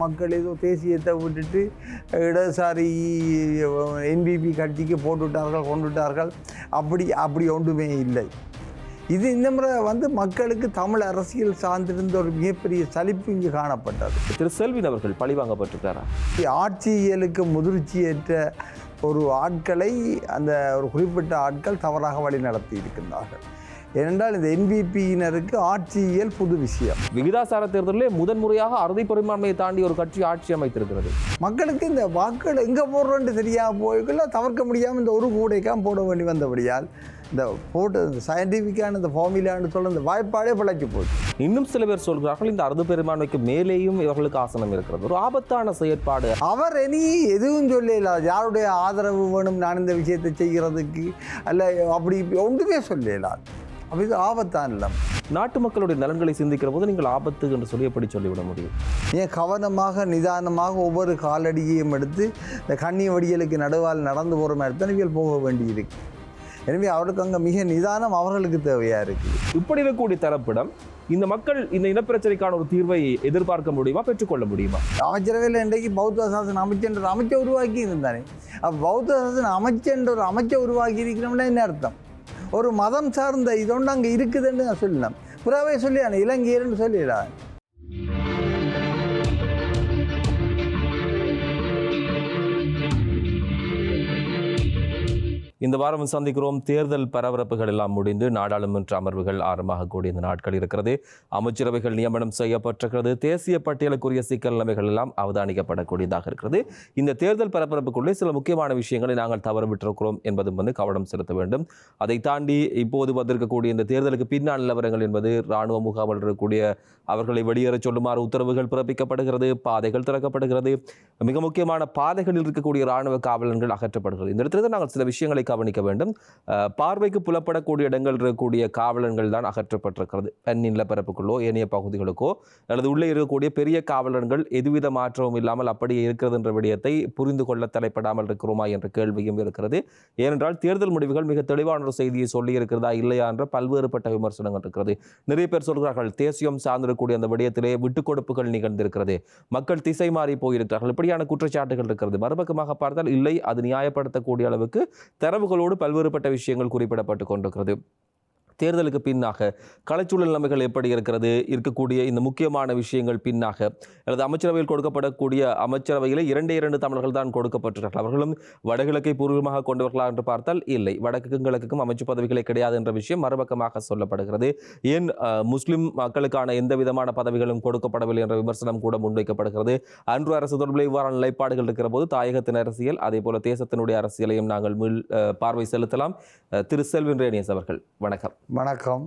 மக்கள் ஏதோ தேசியத்தை விட்டுட்டு இடதுசாரி என்பிபி கட்சிக்கு போட்டுவிட்டார்கள் கொண்டுவிட்டார்கள். அப்படி அப்படி ஒன்றுமே இல்லை. இது இந்த முறை வந்து மக்களுக்கு தமிழ் அரசியல் சார்ந்திருந்த ஒரு மிகப்பெரிய சலிப்பு இங்கு காணப்பட்டது. திரு செல்வின் அவர்கள் பழிவாங்கப்பட்டிருக்காரா ஆட்சியியலுக்கு முதிர்ச்சியேற்ற ஒரு ஆட்களை அந்த ஒரு குறிப்பிட்ட ஆட்கள் தவறாக வழி நடத்தி இருக்கின்றார்கள். ஏனென்றால் இந்த என்பிபியினருக்கு ஆட்சியியல் புது விஷயம். விகிதாசார தேர்தலிலே முதன்முறையாக அறுதி பெரும்பான்மையை தாண்டி ஒரு கட்சி ஆட்சி அமைத்திருக்கிறது. மக்களுக்கு இந்த வாக்குகள் எங்கே போடுறோன்ட்டு தெரியாம போய்க்குள்ள தவிர்க்க முடியாமல் இந்த ஒரு கூடைக்காம் போட வேண்டி வந்தபடியால் இந்த போட்டு இந்த சயின்டிஃபிக்கான இந்த ஃபார்முலான்னு சொல்ல இந்த வாய்ப்பாடே பிழைச்சி போச்சு. இன்னும் சில பேர் சொல்கிறார்கள் இந்த அறுதி பெரும்பான்மைக்கு மேலேயும் இவர்களுக்கு ஆசனம் இருக்கிறது. ஒரு ஆபத்தான செயற்பாடு. அவர் இனி எதுவும் சொல்லல யாருடைய ஆதரவு வேணும் நான் இந்த விஷயத்தை செய்கிறதுக்கு அல்ல அப்படி ஒன்றுமே சொல்லலாம் அப்போ இது ஆபத்தான் இல்லை? நாட்டு மக்களுடைய நலன்களை சிந்திக்கிற போது நீங்கள் ஆபத்து என்று சொல்லி எப்படி சொல்லிவிட முடியும்? ஏன் கவனமாக நிதானமாக ஒவ்வொரு காலடியையும் எடுத்து இந்த கண்ணி வடியலுக்கு நடுவால் நடந்து போகிற மாதிரி தான் இவியல் போக வேண்டியிருக்கு. எனவே அவருக்கு அங்கே மிக நிதானம் அவர்களுக்கு தேவையாக இருக்குது இப்படி இருக்கக்கூடிய தரப்பிடம் இந்த மக்கள் இந்த இனப்பிரச்சனைக்கான ஒரு தீர்வை எதிர்பார்க்க முடியுமா பெற்றுக்கொள்ள முடியுமா? அமைச்சரவையில் இன்றைக்கு பௌத்த சாசன அமைச்சன்ற அமைச்சை உருவாக்கி இருந்தானே அப்போ பௌத்த சாசன அமைச்சன்ற ஒரு அமைச்சை உருவாக்கி இருக்கிறோம்னா என்ன அர்த்தம்? ஒரு மதம் சார்ந்த இதொன்று அங்கே இருக்குதுன்னு நான் சொல்லலாம் புறாவே சொல்லியானே இலங்கையர்னு சொல்லிடா. இந்த வாரம் சந்திக்கிறோம். தேர்தல் பரபரப்புகள் எல்லாம் முடிந்து நாடாளுமன்ற அமர்வுகள் ஆரம்பமாக கூடிய இந்த நாட்கள் இருக்கிறது. அமைச்சரவைகள் நியமனம் செய்யப்பட்டிருக்கிறது. தேசிய பட்டியலுக்குரிய சிக்கல் நிலைமைகள் எல்லாம் அவதானிக்கப்படக்கூடியதாக இருக்கிறது. இந்த தேர்தல் பரபரப்புக்குள்ளே சில முக்கியமான விஷயங்களை நாங்கள் தவறவிட்டிருக்கிறோம் என்பதும் வந்து கவனம் செலுத்த வேண்டும். அதை தாண்டி இப்போது வந்திருக்கக்கூடிய இந்த தேர்தலுக்கு பின்னால் நிலவரங்கள் என்பது இராணுவ முகாமில் இருக்கக்கூடிய அவர்களை வெளியேற சொல்லுமாறு உத்தரவுகள் பிறப்பிக்கப்படுகிறது பாதைகள் திறக்கப்படுகிறது. மிக முக்கியமான பாதைகளில் இருக்கக்கூடிய இராணுவ காவலர்கள் அகற்றப்படுகிறது. இந்த இடத்துல நாங்கள் சில விஷயங்களை கவனிக்க வேண்டும். பார்வைக்கு புலப்படக்கூடிய இடங்கள் இருக்கக்கூடிய காவலன்கள் தான் அகற்றப்பட்டிருக்கிறது. பெண் நிலப்பரப்புக்குள்ளோ ஏனைய பகுதிகளுக்கோ அல்லது உள்ளே இருக்கக்கூடிய பெரிய காவலன்கள் எதுவித மாற்றமும் இல்லாமல் அப்படியே இருக்கிறது என்ற விடயத்தை புரிந்து கொள்ள தலைப்படாமல் இருக்கிறோமா என்ற கேள்வியும் இருக்கிறது. ஏனென்றால் தேர்தல் முடிவுகள் மிக தெளிவான ஒரு செய்தியை சொல்லி இருக்கிறதா இல்லையா என்ற பல்வேறுபட்ட விமர்சனங்கள் இருக்கிறது. நிறைய பேர் சொல்கிறார்கள் தேசியம் சார்ந்திருக்கக்கூடிய அந்த விடயத்திலே விட்டுக் கொடுப்புகள் நிகழ்ந்திருக்கிறது. மக்கள் திசை மாறி போயிருக்கிறார்கள். இப்படியான குற்றச்சாட்டுகள் இருக்கிறது. மறுபக்கமாக பார்த்தால் இல்லை அது நியாயப்படுத்தக்கூடிய அளவுக்கு தரவு தரவுகளோடு பல்வேறுபட்ட விஷயங்கள் குறிப்பிடப்பட்டு கொண்டிருக்கிறது. தேர்தலுக்கு பின்னாக கலைச்சூழல் நிலைமைகள் எப்படி இருக்கிறது? இருக்கக்கூடிய இந்த முக்கியமான விஷயங்கள் பின்னாக அல்லது அமைச்சரவையில் கொடுக்கப்படக்கூடிய அமைச்சரவையில் இரண்டே இரண்டு தமிழர்கள் தான் கொடுக்கப்பட்டிருக்கிறார்கள். அவர்களும் வடகிழக்கை பூர்வமாக கொண்டவர்களா என்று பார்த்தால் இல்லை. வடக்குக்கும் கிழக்குக்கும் அமைச்சு பதவிகளே கிடையாது என்ற விஷயம் மறுபக்கமாக சொல்லப்படுகிறது. ஏன் முஸ்லிம் மக்களுக்கான எந்த விதமான பதவிகளும் கொடுக்கப்படவில்லை என்ற விமர்சனம் கூட முன்வைக்கப்படுகிறது. அன்று அரசு தொடர்பில் இவ்வாறான நிலைப்பாடுகள் இருக்கிற போது தாயகத்தின் அரசியல் அதே போல தேசத்தினுடைய அரசியலையும் நாங்கள் மீள் பார்வை செலுத்தலாம். திரு செல்வின் ரேனியஸ் அவர்கள் வணக்கம். வணக்கம்.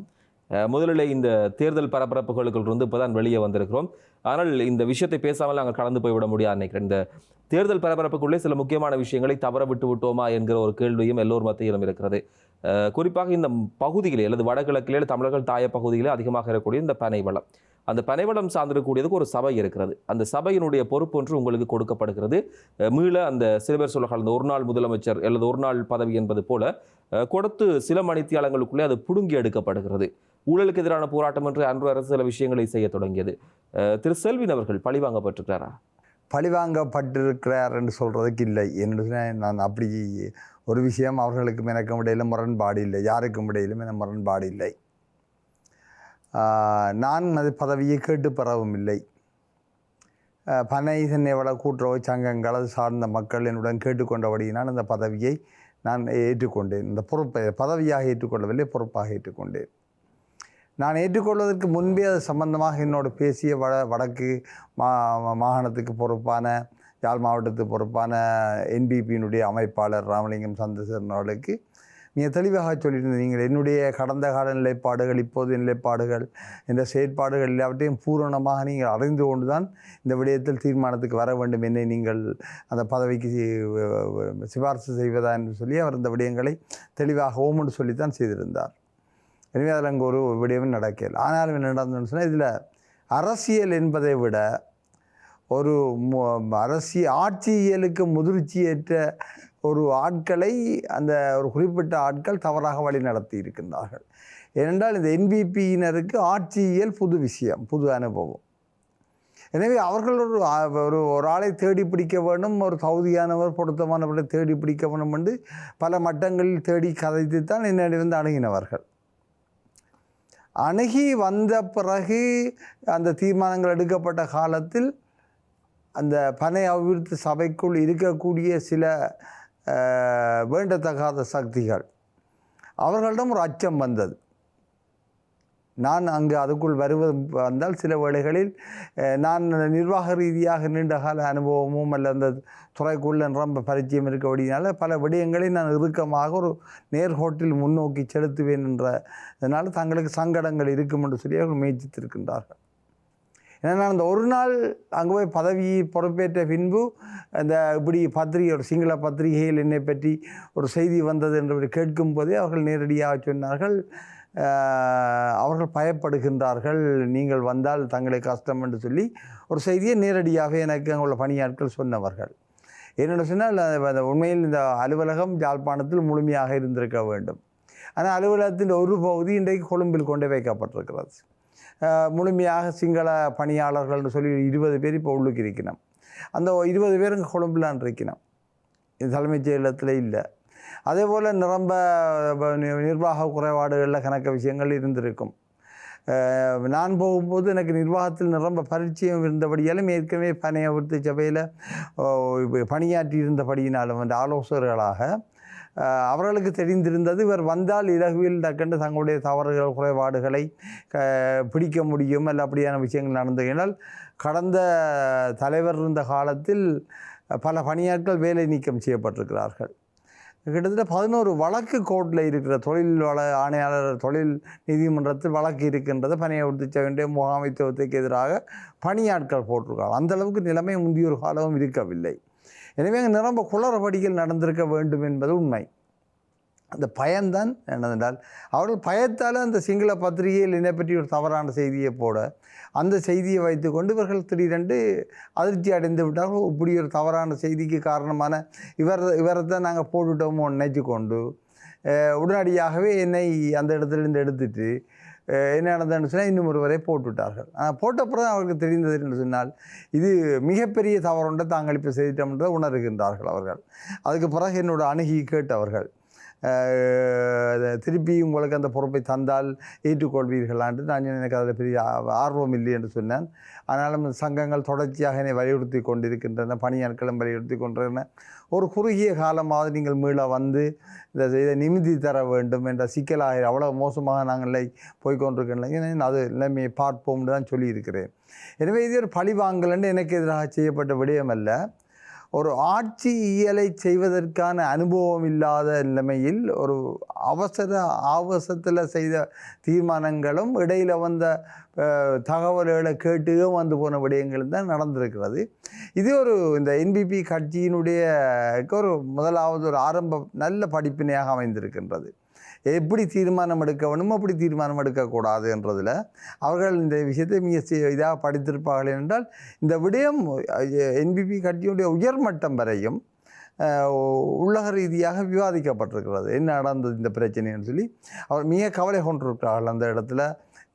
முதலிலே முதலில் இந்த தேர்தல் பரபரப்புகளுக்குள் இருந்து இப்போதான் வெளியே வந்திருக்கிறோம். ஆனால் இந்த விஷயத்தை பேசாமல் நாங்கள் கலந்து போய்விட முடியாது நினைக்கிறேன். இந்த தேர்தல் பரபரப்புக்குள்ளே சில முக்கியமான விஷயங்களை தவற விட்டு விட்டோமா என்கிற ஒரு கேள்வியும் எல்லோர் மத்தியிலும் இருக்கிறது. குறிப்பாக இந்த பகுதியிலே அல்லது வடகிழக்கிலே தமிழர்கள் தாய பகுதியிலே அதிகமாக இருக்கக்கூடிய இந்த பனைவளம். அந்த பனைவளம் சார்ந்திருக்கக்கூடியதுக்கு ஒரு சபை இருக்கிறது. அந்த சபையினுடைய பொறுப்பு ஒன்று உங்களுக்கு கொடுக்கப்படுகிறது. மீள அந்த சில பேர் சொல்ல அந்த ஒரு நாள் முதலமைச்சர் அல்லது ஒரு நாள் பதவி என்பது போல கொடுத்து சில மணித்தியாலங்களுக்குள்ளே அது புடுங்கி எடுக்கப்படுகிறது. ஊழலுக்கு எதிரான போராட்டம் என்று அன்று அரசு சில விஷயங்களை செய்ய தொடங்கியது. திரு. செல்வின் அவர்கள் பழிவாங்கப்பட்டிருக்கிறாரா பழிவாங்கப்பட்டிருக்கிறார் என்று சொல்கிறதுக்கு இல்லை. என்று நான் அப்படி ஒரு விஷயம் அவர்களுக்கும் எனக்கும் இடையில முரண்பாடு இல்லை. யாருக்கும் இடையிலும் என முரண்பாடு இல்லை. நான் அது பதவியை கேட்டு பெறவும் இல்லை. ஆஹ் பனை தென்னைவள கூட்டுறவு சங்கங்கள் அது சார்ந்த மக்கள் என்னுடன் கேட்டுக்கொண்டபடியினால் அந்த பதவியை நான் ஏற்றுக்கொண்டேன். இந்த பொறுப்பை பதவியாக ஏற்றுக்கொள்ளவில்லை பொறுப்பாக ஏற்றுக்கொண்டேன். நான் ஏற்றுக்கொள்வதற்கு முன்பே அது சம்பந்தமாக என்னோட பேசிய வட வடக்கு மா மாகாணத்துக்கு பொறுப்பான யாழ் மாவட்டத்துக்கு பொறுப்பான என்பிபியினுடைய அமைப்பாளர் ராமலிங்கம் சந்தசரன் அவர்களுக்கு நீங்கள் தெளிவாக சொல்லியிருந்தீங்க. நீங்கள் என்னுடைய கடந்த கால நிலைப்பாடுகள் இப்போது நிலைப்பாடுகள் இந்த செயற்பாடுகள் எல்லாவற்றையும் பூரணமாக நீங்கள் அறிந்து கொண்டு தான் இந்த விடயத்தில் தீர்மானத்துக்கு வர வேண்டும் என்னை நீங்கள் அந்த பதவிக்கு சிபார்சு செய்வதா என்று சொல்லி அவர் இந்த விடயங்களை தெளிவாக ஓமென்று சொல்லித்தான் செய்திருந்தார். எனவே அதில் அங்கே ஒரு விடயமும் நடக்கல ஆனாலும் என்ன நடந்ததுன்னு சொன்னால் இதில் அரசியல் என்பதை விட ஒரு அரசியல் ஆட்சியியலுக்கு முதிர்ச்சியேற்ற ஒரு ஆட்களை அந்த ஒரு குறிப்பிட்ட ஆட்கள் தவறாக வழி நடத்தி இருக்கின்றார்கள். ஏனென்றால் இந்த என்பிபியினருக்கு ஆட்சியியல் புது விஷயம் புது அனுபவம். எனவே அவர்கள் ஒரு ஒரு ஒரு ஆளை தேடி பிடிக்க வேண்டும் ஒரு தகுதியானவர் பொருத்தமானவரை தேடி பிடிக்க வேண்டும் என்று பல மட்டங்களில் தேடி கதைத்துத்தான் தான் வந்து அணுகினவர்கள். அணுகி வந்த பிறகு அந்த தீர்மானங்கள் எடுக்கப்பட்ட காலத்தில் அந்த பனை அபிவிருத்தி சபைக்குள் இருக்கக்கூடிய சில வேண்டத்தகாத சக்திகள். அவர்களிடம் ஒரு அச்சம் வந்தது. நான் அங்கு அதுக்குள் வருவது வந்தால் சில வேளைகளில் நான் நிர்வாக ரீதியாக நீண்ட கால அனுபவமும் அல்ல அந்த துறைக்குள்ள ரொம்ப பரிச்சயம் இருக்கபடினால பல விடயங்களை நான் இறுக்கமாக ஒரு நேர்கோட்டில் முன்னோக்கி செலுத்துவேன் என்ற அதனால் தங்களுக்கு சங்கடங்கள் இருக்கும் என்று சொல்லி அவர்கள் முயற்சித்திருக்கின்றார்கள். ஏன்னா நான் அந்த ஒரு நாள் அங்கே போய் பதவி பொறுப்பேற்ற பின்பு அந்த இப்படி பத்திரிகை ஒரு சிங்கள பத்திரிகையில் என்னை பற்றி ஒரு செய்தி வந்தது என்று கேட்கும் போதே அவர்கள் நேரடியாக சொன்னார்கள் அவர்கள் பயப்படுகின்றார்கள் நீங்கள் வந்தால் தங்களை கஷ்டம் என்று சொல்லி ஒரு செய்தியை நேரடியாக எனக்கு அங்கே உள்ள பணியாட்கள் சொன்னவர்கள். என்னென்னு சொன்னால் அந்த உண்மையில் இந்த அலுவலகம் யாழ்ப்பாணத்தில் முழுமையாக இருந்திருக்க வேண்டும். ஆனால் அலுவலகத்தின் ஒரு பகுதி இன்றைக்கு கொழும்பில் கொண்டு வைக்கப்பட்டிருக்கிறது. முழுமையாக சிங்கள பணியாளர்கள்னு சொல்லி இருபது பேர் இப்போ உள்ளுக்கு இருக்கணும் அந்த இருபது பேரும் கொழும்புலான் இருக்கணும் இது தலைமைச் செயலகத்தில் இல்லை. அதே போல் நிரம்ப நி- நிர்வாக குறைபாடுகளில் கணக்க விஷயங்கள் இருந்திருக்கும். நான் போகும்போது எனக்கு நிர்வாகத்தில் நிரம்ப பரிச்சயம் இருந்தபடியாலும் ஏற்கனவே பணிய சபையில் பணியாற்றி இருந்தபடியினாலும் அந்த ஆலோசகர்களாக அவர்களுக்கு தெரிந்திருந்தது இவர் வந்தால் இலகுவில் தக்கண்டு தங்களுடைய தவறுகள் குறைபாடுகளை க- பிடிக்க முடியும். அல்ல அப்படியான விஷயங்கள் நடந்ததினால் கடந்த தலைவர் இருந்த காலத்தில் பல பணியாட்கள் வேலை நீக்கம் செய்யப்பட்டிருக்கிறார்கள். கிட்டத்தட்ட பதினோரு வழக்கு கோர்ட்டில் இருக்கிற தொழில் வள ஆணையாளர் தொழில் நீதிமன்றத்தில் வழக்கு இருக்கின்றது. பணியை விடுத்து வேண்டிய முகாமைத்துவத்துக்கு எதிராக பணியாட்கள் போட்டிருக்காங்க அந்த அளவுக்கு நிலைமை முந்தியோர் காலமும் இருக்கவில்லை. எனவே அங்கே நிரம்ப குளறுபடிகள் நடந்திருக்க வேண்டும் என்பது உண்மை. அந்த பயம்தான் என்னதென்றால் அவர்கள் பயத்தால் அந்த சிங்கள பத்திரிகையில் என்னை பற்றி ஒரு தவறான செய்தியை போட அந்த செய்தியை வைத்துக்கொண்டு இவர்கள் திடீரென்று அதிர்ச்சி அடைந்து விட்டார்கள். இப்படி ஒரு தவறான செய்திக்கு காரணமான இவர் தான் நாங்கள் போட்டுட்டோமோ நினைச்சு கொண்டு உடனடியாகவே என்னை அந்த இடத்துலேருந்து எடுத்துட்டு என்ன நடந்ததுன்னு சொன்னால் இன்னும் ஒருவரை போட்டுவிட்டார்கள். ஆனால் போட்ட பிறகு அவர்களுக்கு தெரிந்தது என்று சொன்னால் இது மிகப்பெரிய தவறுண்டை தாங்கள் இப்போ செய்துட்டோம்ன்றதை உணர்கின்றார்கள் அவர்கள். அதுக்கு பிறகு என்னோட அணுகி கேட்டவர்கள் திருப்பி உங்களுக்கு அந்த பொறுப்பை தந்தால் ஏற்றுக்கொள்வீர்களான்று நான் எனக்கு அதில் பெரிய ஆர்வம் இல்லை என்று சொன்னேன். ஆனாலும் சங்கங்கள் தொடர்ச்சியாக என்னை வலியுறுத்தி கொண்டிருக்கின்றன பணியாட்களும் வலியுறுத்தி கொண்டிருக்கின்றன. ஒரு குறுகிய காலமாவது நீங்கள் மீள வந்து இதை இதை நிமிதி தர வேண்டும் என்ற சிக்கலாக அவ்வளோ மோசமாக நாங்கள் போய்கொண்டிருக்கின்றன அது நிலைமையை பார்ப்போம்னு தான் சொல்லியிருக்கிறேன். எனவே இது ஒரு பழிவாங்கலன்னு எனக்கு எதிராக செய்யப்பட்ட விடயம் அல்ல ஒரு ஆட்சி இயலை செய்வதற்கான அனுபவம் இல்லாத நிலைமையில் ஒரு அவசர ஆவசத்தில் செய்த தீர்மானங்களும் இடையில் வந்த தகவல்களை கேட்டு வந்து போன விடயங்கள் தான் நடந்திருக்கிறது. இது ஒரு இந்த என்பிபி கட்சியினுடைய ஒரு முதலாவது ஒரு ஆரம்ப நல்ல படிப்பினையாக அமைந்திருக்கின்றது. எப்படி தீர்மானம் எடுக்க வேணும் அப்படி தீர்மானம் எடுக்கக்கூடாது என்றதில் அவர்கள் இந்த விஷயத்தை மிக இதாக படித்திருப்பார்கள் என்றால் இந்த விடயம் என்பிபி கட்சியுடைய உயர்மட்டம் வரையும் உள்ளக ரீதியாக விவாதிக்கப்பட்டிருக்கிறது. என்ன நடந்தது இந்த பிரச்சனைன்னு சொல்லி அவர் மிக கவலை கொண்டிருக்கிறார்கள் அந்த இடத்துல.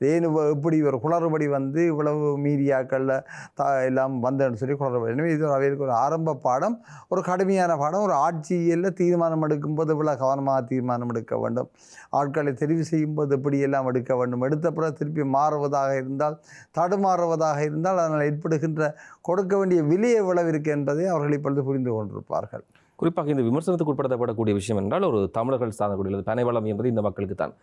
ஏன் எப்படி இப்படி ஒரு குளறுபடி வந்து இவ்வளவு மீடியாக்களில் த எல்லாம் வந்தேன்னு சொல்லி குளறுபடி. எனவே இது அவைகளுக்கு ஒரு ஆரம்ப பாடம். ஒரு கடுமையான பாடம். ஒரு ஆட்சியில் தீர்மானம் எடுக்கும்போது இவ்வளோ கவனமாக தீர்மானம் எடுக்க வேண்டும். ஆட்களை தெரிவு செய்யும்போது எப்படியெல்லாம் எடுக்க வேண்டும்? எடுத்த பிறகு திருப்பி மாறுவதாக இருந்தால் தடுமாறுவதாக இருந்தால் அதனால் ஏற்படுகின்ற கொடுக்க வேண்டிய விலை எவ்வளவு இருக்குது என்பதை அவர்கள் இப்பொழுது புரிந்து கொண்டிருப்பார்கள். குறிப்பாக இந்த விமர்சனத்துக்கு உட்படுத்தப்படக்கூடிய விஷயம் என்றால் ஒரு தமிழர்கள் சார்ந்தக்கூடியது பனைவளம் என்பது இந்த மக்களுக்கு தான்.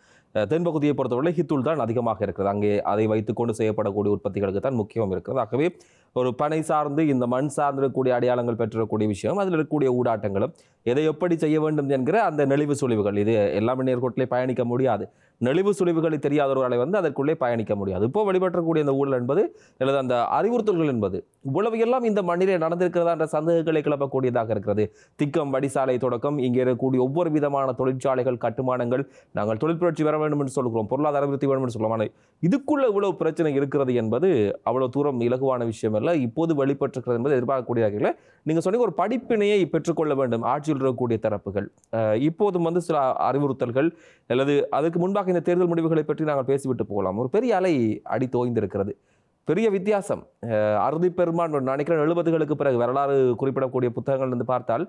தென்பகுதியை பொறுத்தவரை ஹித்துள் தான் அதிகமாக இருக்கிறது. அங்கே அதை வைத்துக்கொண்டு செய்யப்படக்கூடிய உற்பத்திகளுக்கு தான் முக்கியம் இருக்கிறது. ஆகவே ஒரு பனை சார்ந்து இந்த மண் சார்ந்திருக்கக்கூடிய அடையாளங்கள் பெற்றிருக்கக்கூடிய விஷயம் அதில் இருக்கக்கூடிய ஊடாட்டங்களும் எதை எப்படி செய்ய வேண்டும் என்கிற அந்த நெளிவு சுழிவுகள் இது எல்லாமே நேர்கோட்டிலே பயணிக்க முடியாது. நெளிவு சுழிவுகளை தெரியாதவர்களை வந்து அதற்குள்ளே பயணிக்க முடியாது. இப்போ வெளிப்பற்றக்கூடிய இந்த ஊழல் என்பது அல்லது அந்த அறிவுறுத்தல்கள் என்பது இவ்வளவு எல்லாம் இந்த மண்ணிலே நடந்திருக்கிறதா என்ற சந்தேகங்களை கிளப்பக்கூடியதாக இருக்கிறது. திக்கம் வடிசாலை தொடக்கம் இங்கே இருக்கக்கூடிய ஒவ்வொரு விதமான தொழிற்சாலைகள் கட்டுமானங்கள் நாங்கள் தொழில் புரட்சி வர வேண்டும் என்று சொல்கிறோம் பொருளாதார அபிவிருத்தி வேண்டும் என்று சொல்லுவோம் இதுக்குள்ளே இதுக்குள்ள இவ்வளவு பிரச்சனை இருக்கிறது என்பது அவ்வளவு தூரம் இலகுவான விஷயம் அல்ல. இப்போது வெளிப்பட்டிருக்கிறது என்பது எதிர்பார்க்கக்கூடிய இல்லை நீங்கள் சொன்னீங்க ஒரு படிப்பினையை பெற்றுக்கொள்ள வேண்டும். ஆட்சியில் இருக்கக்கூடிய தரப்புகள் இப்போதும் வந்து சில அறிவுறுத்தல்கள் அல்லது அதுக்கு முன்பாக இந்த தேர்தல் முடிவுகளை பற்றி நாங்கள் பேசிவிட்டு போகலாம். ஒரு பெரிய அலை அடி தோய்ந்திருக்கிறது. பெரிய வித்தியாசம். அறுதி பெரும்பான்மை நினைக்கிறேன் எழுபதுகளுக்கு பிறகு வரலாறு குறிப்பிடக்கூடிய புத்தகங்கள் இருந்து பார்த்தால்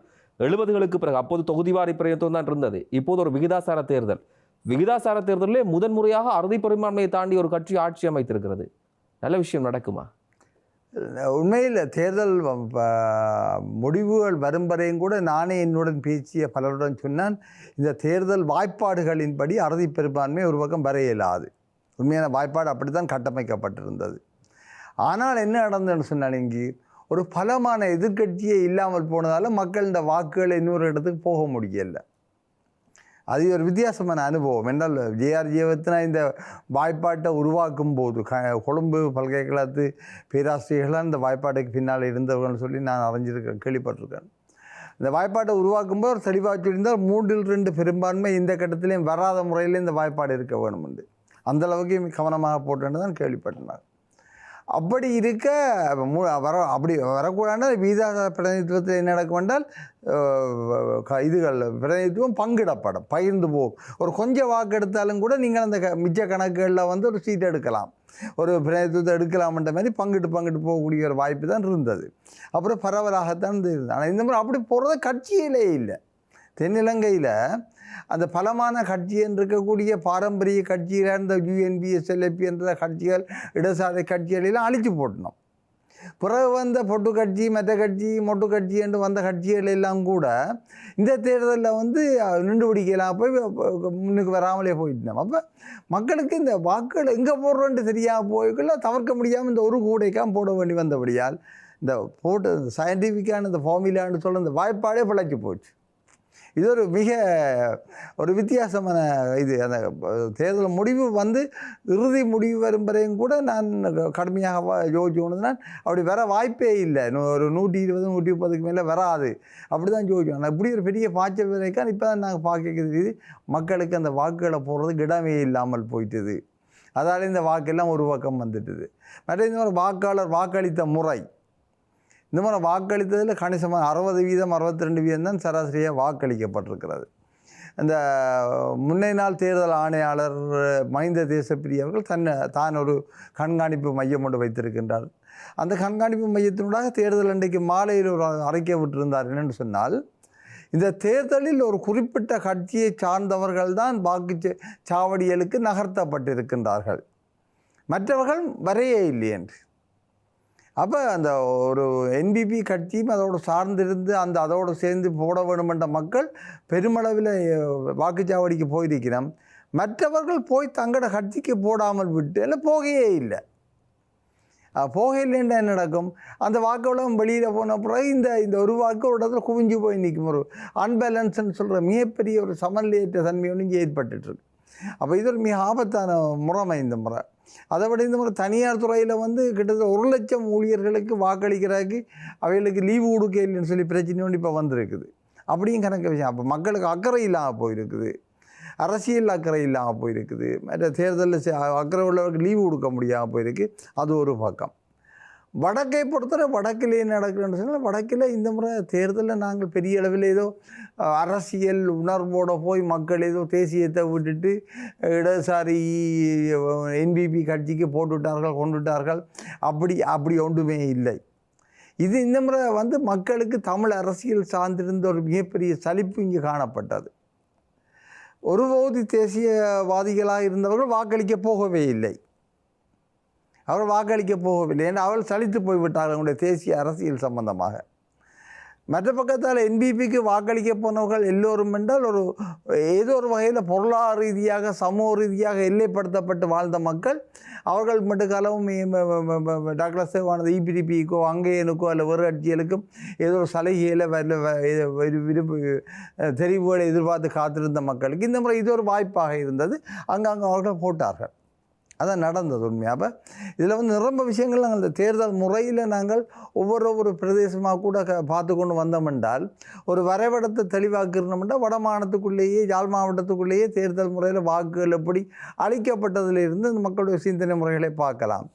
எழுபதுகளுக்கு பிறகு அப்போது தொகுதிவாரி பிரயத்தம் தான் இருந்தது. இப்போது ஒரு விகிதாசார தேர்தல். விகிதாசார தேர்தலிலே முதன்முறையாக அறுதி பெரும்பான்மையை தாண்டி ஒரு கட்சி ஆட்சி அமைத்திருக்கிறது. நல்ல விஷயம் நடக்குமா? உண்மையில் தேர்தல் முடிவுகள் வரும் வரையும் கூட நானே என்னுடன் பேசிய பலருடன் சொன்னான் இந்த தேர்தல் வாய்ப்பாடுகளின்படி அறுதி பெரும்பான்மை ஒரு பக்கம் வர இயலாது. உண்மையான வாய்ப்பாடு அப்படி தான் கட்டமைக்கப்பட்டிருந்தது. ஆனால் என்ன நடந்ததுன்னு சொன்னால் இங்கே ஒரு பலமான எதிர்க்கட்சியே இல்லாமல் போனதால் மக்கள் இந்த வாக்குகள் இன்னொரு இடத்துக்கு போக முடியல. அது ஒரு வித்தியாசமான அனுபவம். என்றால் ஜேஆர் ஜீவத்தினா இந்த வாய்ப்பாட்டை உருவாக்கும் போது க கொழும்பு பல்கலைக்கழகத்து பேராசிரியர்களாக இந்த வாய்ப்பாட்டுக்கு பின்னால் இருந்தவர்கள்னு சொல்லி நான் அறிஞ்சிருக்கேன் கேள்விப்பட்டிருக்கேன். இந்த வாய்ப்பாட்டை உருவாக்கும் போது ஒரு தெளிவாக சொல்லியிருந்தால் மூன்றில் ரெண்டு பெரும்பான்மை இந்த கட்டத்திலையும் வராத முறையில் இந்த வாய்ப்பாடு இருக்க வேணும்ண்டு. அந்த அந்தளவுக்கு கவனமாக போட்டுன்னு தான் கேள்விப்பட்டேன் அப்படி இருக்க மு- வர அப்படி வரக்கூடாது வீதா பிரதிநிதித்துவத்தில் என்ன நடக்கும் என்றால் இதுகள் பிரதிநிதித்துவம் பங்கிடப்படும் பகிர்ந்து போகும். ஒரு கொஞ்சம் வாக்கு எடுத்தாலும் கூட நீங்கள் அந்த க மிச்ச கணக்குகளில் வந்து ஒரு சீட் எடுக்கலாம். ஒரு பிரதிநிதித்துவத்தை எடுக்கலாம்ன்ற மாதிரி பங்கிட்டு பங்கிட்டு போகக்கூடிய ஒரு வாய்ப்பு தான் இருந்தது. அப்புறம் பரவலாகத்தான் இருந்தது. ஆனால் இந்த மாதிரி அப்படி போகிறத கட்சியிலே இல்லை. தென்னிலங்கையில் அந்த பலமான கட்சி என்று இருக்கக்கூடிய பாரம்பரிய கட்சியில் இருந்த யூஎன்பிஎஸ் எல்எப்பி என்ற கட்சிகள் இடதுசாரி கட்சிகளெல்லாம் அழித்து போட்டணும். பிறகு வந்த பொட்டு கட்சி மெத்த கட்சி மொட்டு கட்சி என்று வந்த கட்சிகள் எல்லாம் கூட இந்த தேர்தலில் வந்து நின்று பிடிக்கலாம் போய் முன்னுக்கு வராமலே போயிட்டோம். அப்போ மக்களுக்கு இந்த வாக்குகள் எங்கே போடுறோன்ட்டு சரியாக போய்க்குள்ள தவிர்க்க முடியாமல் இந்த ஒரு கூடைக்காம் போட வேண்டி வந்தபடியால் இந்த போட்டு சயின்டிஃபிக்கான இந்த ஃபார்முலான்னு சொல்ல இந்த வாய்ப்பாடே பிழைச்சி போச்சு. இது ஒரு மிக ஒரு வித்தியாசமான இது. அந்த தேர்தல் முடிவு வந்து இறுதி முடிவு வரும் வரையும் கூட நான் கடுமையாக வா- யோசிச்சு அப்படி வர வாய்ப்பே இல்லை. ஒரு நூற்றி இருபது நூற்றி முப்பதுக்கு மேலே வராது. அப்படி தான் யோசிச்சோம் இப்படி ஒரு பெரிய பாய்ச்சல் வரைக்கும் இப்போ தான் நாங்கள் பார்க்கறது மக்களுக்கு அந்த வாக்குகளை போடுறதுக்கு இடமே இல்லாமல் போயிட்டுது. அதால் இந்த வாக்கெல்லாம் ஒரு பக்கம் வந்துட்டுது. மற்ற இந்த வாக்காளர் வாக்களித்த முறை. இந்த மாதிரி வாக்களித்ததில் கணிசமாக அறுபது வீதம் அறுபத்தி ரெண்டு வீதம் தான் சராசரியாக வாக்களிக்கப்பட்டிருக்கிறது. இந்த முன்னை நாள் தேர்தல் ஆணையாளர் மஹிந்த தேசப்பிரிய அவர்கள் தன்னை தான் ஒரு கண்காணிப்பு மையம் ஒன்று வைத்திருக்கின்றார். அந்த கண்காணிப்பு மையத்தினூடாக தேர்தல் அன்றைக்கு மாலையில் ஒரு அறிக்கை விட்டிருந்தார். என்னென்னு சொன்னால் இந்த தேர்தலில் ஒரு குறிப்பிட்ட கட்சியை சார்ந்தவர்கள் தான் வாக்கு சாவடிகளுக்கு நகர்த்தப்பட்டிருக்கின்றார்கள். மற்றவர்கள் வரையே இல்லை என்று அப்போ அந்த ஒரு என்பிபி கட்சியும் அதோடு சார்ந்திருந்து அந்த அதோடு சேர்ந்து போட வேணுமென்ற மக்கள் பெருமளவில் வாக்குச்சாவடிக்கு போயிருக்கிறோம். மற்றவர்கள் போய் தங்களோட கட்சிக்கு போடாமல் விட்டு இல்லை போகையே இல்லை. அஹ், போகையில்லைன்னா என்ன நடக்கும்? அந்த வாக்குகளும் வெளியில் போன பிறகு இந்த இந்த ஒரு வாக்கு ஒரு இடத்துல குவிஞ்சு போய் நிற்கும். ஒரு அன்பேலன்ஸ்னு சொல்கிற மிகப்பெரிய ஒரு சமநிலையற்ற தன்மை ஒன்று இங்கே ஏற்பட்டுருக்கு அப்போ இது ஒரு மிக ஆபத்தான முறைமை இந்த முறை. அதை விட இந்த மாதிரி தனியார் துறையில் வந்து கிட்டத்தட்ட ஒரு லட்சம் ஊழியர்களுக்கு வாக்களிக்கிறாக்கு அவைகளுக்கு லீவு கொடுக்க இல்லைன்னு சொல்லி பிரச்சனை ஒன்று இப்போ வந்திருக்குது. அப்படியும் கணக்கு விஷயம் அப்போ மக்களுக்கு அக்கறை இல்லாமல் போயிருக்குது. அரசியல் அக்கறை இல்லாமல் போயிருக்குது. மற்ற தேர்தலில் சே- அக்கறை உள்ளவருக்கு லீவு கொடுக்க முடியாமல் போயிருக்கு. அது ஒரு பக்கம். வடக்கை பொறுத்தவரை வடக்கில் நடக்கிறேன்னு சொன்னால் வடக்கில் இந்த முறை தேர்தலில் நாங்கள் பெரிய அளவில் ஏதோ அரசியல் உணர்வோடு போய் மக்கள் ஏதோ தேசியத்தை விட்டுட்டு இடதுசாரி என்பிபி கட்சிக்கு போட்டுவிட்டார்கள் கொண்டுவிட்டார்கள். அப்படி அப்படி ஒன்றுமே இல்லை. இது இந்த முறை வந்து மக்களுக்கு தமிழ் அரசியல் சார்ந்திருந்த ஒரு மிகப்பெரிய சலிப்பு இங்கே காணப்பட்டது. ஒருபோது தேசியவாதிகளாக இருந்தவர்கள் வாக்களிக்க போகவே இல்லை. அவர் வாக்களிக்க போகவில்லை ஏன்னா அவள் சலித்து போய்விட்டார் அவங்களுடைய தேசிய அரசியல் சம்பந்தமாக. மற்ற பக்கத்தால் என்பிபிக்கு வாக்களிக்க போனவர்கள் எல்லோரும் என்றால் ஒரு ஏதோ ஒரு வகையில் பொருளாதார ரீதியாக சமூக ரீதியாக எல்லைப்படுத்தப்பட்டு வாழ்ந்த மக்கள் அவர்கள் மட்டும் காலமும் டாக்டர் சேவானது இபிடிபிக்கோ அங்கேயனுக்கோ அல்ல வேறு கட்சிகளுக்கும் ஏதோ ஒரு சலுகையில் விருப்பு தெரிவுகளை எதிர்பார்த்து காத்திருந்த மக்களுக்கு இந்த முறை இது ஒரு வாய்ப்பாக இருந்தது. அங்கங்கே அவர்கள் போட்டார்கள். அதான் நடந்தது உண்மையாக அப்போ இதில் வந்து நிரம்ப விஷயங்கள் நாங்கள் இந்த தேர்தல் முறையில் நாங்கள் ஒவ்வொரு ஒவ்வொரு பிரதேசமாக கூட க பார்த்து கொண்டு வந்தோம் என்றால் ஒரு வரைபடத்தை தெளிவாக்கிறோம் என்றால் வட மாநிலத்துக்குள்ளேயே யாழ் மாவட்டத்துக்குள்ளேயே தேர்தல் முறையில் வாக்குகள் எப்படி அளிக்கப்பட்டதிலிருந்து இந்த மக்களுடைய சிந்தனை முறைகளை பார்க்கலாம்.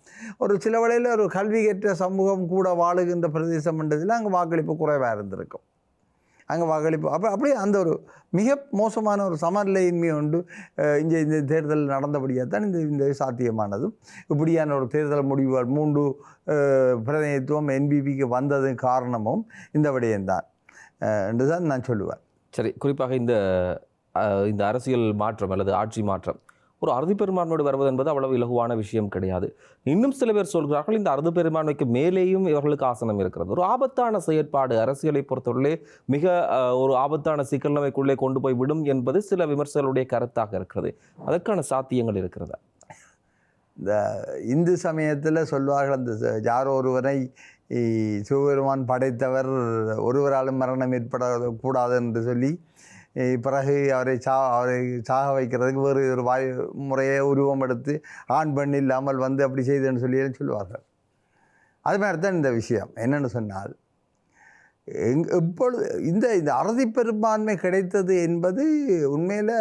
ஒரு சில வேளையில் ஒரு கல்வி கற்ற சமூகம் கூட வாழுகின்ற பிரதேசம் என்றதில் அங்கே வாக்களிப்பு குறைவாக இருந்திருக்கும். அங்கே வாக்களிப்பு. அப்போ அப்படியே அந்த ஒரு மிக மோசமான ஒரு சமநிலையின்மை உண்டு. இங்கே இந்த தேர்தல் நடந்தபடியாக தான் இந்த இந்த சாத்தியமானதும் இப்படியான ஒரு தேர்தல் முடிவு மூன்று பிரதிநிதித்துவம் என்பிபிக்கு வந்தது காரணமும் இந்த விடயம்தான் என்று தான் நான் சொல்லுவேன். சரி குறிப்பாக இந்த இந்த அரசியல் மாற்றம் அல்லது ஆட்சி மாற்றம். ஒரு அறுதி பெரும்பான்மையோடு வருவது என்பது அவ்வளவு இலகுவான விஷயம் கிடையாது. இன்னும் சில பேர் சொல்கிறார்கள் இந்த அறுதி பெரும்பான்மைக்கு மேலேயும் இவர்களுக்கு ஆசனம் இருக்கிறது. ஒரு ஆபத்தான செயற்பாடு அரசியலை பொறுத்தவரையிலே மிக ஒரு ஆபத்தான சிக்கல் கொண்டு போய் விடும் என்பது சில விமர்சகர்களுடைய கருத்தாக இருக்கிறது. அதற்கான சாத்தியங்கள் இருக்கிறதா? இந்த இந்து சமயத்தில் சொல்வார்கள் அந்த யார் யாரோ ஒருவரை சிவபெருமான் படைத்தவர் ஒருவராலும் மரணம் ஏற்பட கூடாது என்று சொல்லி பிறகு அவரை சா அவரை சாக வைக்கிறதுக்கு வேறு ஒரு வாய் முறையை உருவம் எடுத்து ஆண் பெண் இல்லாமல் வந்து அப்படி செய்தேன்னு சொல்லி சொல்லுவார்கள். அது மாதிரி தான் இந்த விஷயம். என்னென்னு சொன்னால் எங் எப்பொழுது இந்த இந்த அறுதி பெரும்பான்மை கிடைத்தது என்பது உண்மையில்